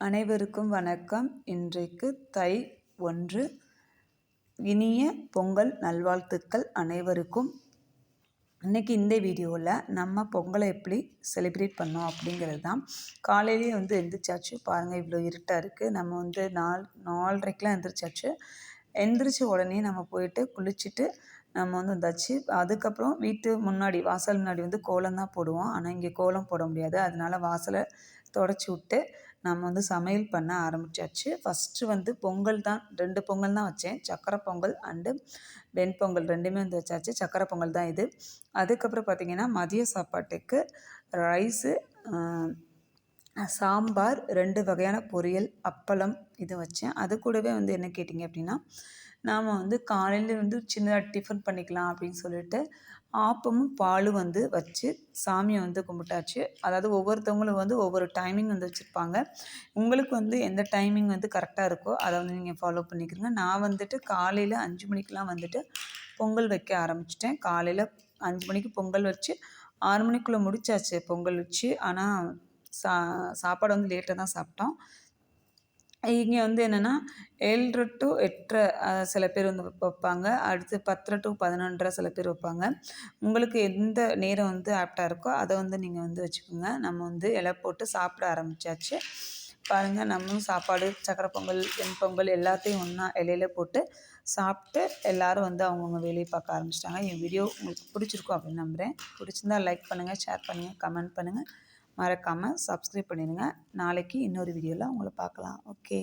அனைவருக்கும் வணக்கம். இன்றைக்கு தை ஒன்று. இனிய பொங்கல் நல்வாழ்த்துக்கள் அனைவருக்கும். இன்றைக்கி இந்த வீடியோவில் நம்ம பொங்கலை எப்படி செலிப்ரேட் பண்ணோம் அப்படிங்கிறது தான். காலையிலேயே வந்து எந்திரிச்சாச்சு. பாருங்கள் இவ்வளோ இருட்டாக இருக்குது நம்ம வந்து நால் நாலரைக்கெலாம் எந்திரிச்சாச்சு. எந்திரிச்ச உடனே நம்ம போயிட்டு குளிச்சுட்டு நம்ம வந்து வந்தாச்சு அதுக்கப்புறம் வீட்டு முன்னாடி வாசல் முன்னாடி வந்து கோலம் தான் போடுவோம். ஆனால் இங்கே கோலம் போட முடியாது. அதனால் வாசலை தொடச்சி விட்டு நம்ம வந்து சமையல் பண்ண ஆரம்பித்தாச்சு ஃபஸ்ட்டு வந்து பொங்கல் தான் ரெண்டு பொங்கல் தான் வச்சேன். சக்கரை பொங்கல் அண்டு வெண்பொங்கல் ரெண்டுமே வந்து வச்சாச்சு. சக்கரை பொங்கல் தான் இது. அதுக்கப்புறம் பார்த்திங்கன்னா மதிய சாப்பாட்டுக்கு ரைஸு சாம்பார் ரெண்டு வகையான பொரியல் அப்பளம் இது வச்சேன். அது கூடவே வந்து என்ன கேட்டிங்க அப்படின்னா நாம் வந்து காலையில் வந்து சின்னதாக டிஃபன் பண்ணிக்கலாம் அப்படின்னு சொல்லிட்டு ஆப்பமும் பாலும் வந்து வச்சு சாமியை வந்து கும்பிட்டாச்சு. அதாவது ஒவ்வொருத்தவங்களும் வந்து ஒவ்வொரு டைமிங் வந்து வச்சுருப்பாங்க. உங்களுக்கு வந்து எந்த டைமிங் வந்து கரெக்டாக இருக்கோ அதை வந்து நீங்கள் ஃபாலோ பண்ணிக்கிறீங்க. நான் வந்துட்டு காலையில் அஞ்சு மணிக்கெலாம் வந்துட்டு பொங்கல் வைக்க ஆரம்பிச்சிட்டேன். காலையில் அஞ்சு மணிக்கு பொங்கல் வச்சு ஆறு மணிக்குள்ளே முடிச்சாச்சு பொங்கல் வச்சு. ஆனால் சா சாப்பாடு வந்து லேட்டாக தான் சாப்பிட்டோம். இங்கே வந்து என்னென்னா ஏழ்ரை டு எட்டரை சில பேர் வந்து வைப்பாங்க. அடுத்து பத்தரை டு பதினொன்றரை சில பேர் வைப்பாங்க. உங்களுக்கு எந்த நேரம் வந்து ஆப்டாக இருக்கோ அதை வந்து நீங்கள் வந்து வச்சுக்கோங்க. நம்ம வந்து இலை போட்டு சாப்பிட ஆரம்பித்தாச்சு பாருங்கள் நம்மளும் சாப்பாடு சக்கரை பொங்கல் வெண் பொங்கல் எல்லாத்தையும் ஒன்றா இலையில போட்டு சாப்பிட்டு எல்லோரும் வந்து அவங்கவுங்க வேலையை பார்க்க ஆரம்பிச்சிட்டாங்க. என் வீடியோ உங்களுக்கு பிடிச்சிருக்கும் அப்படின்னு நம்புகிறேன் பிடிச்சிருந்தா லைக் பண்ணுங்கள் ஷேர் பண்ணுங்கள் கமெண்ட் பண்ணுங்கள் மறக்காமல் சப்ஸ்கிரைப் பண்ணிடுங்க. நாளைக்கு இன்னொரு வீடியோவில் உங்களை பார்க்கலாம். ஓகே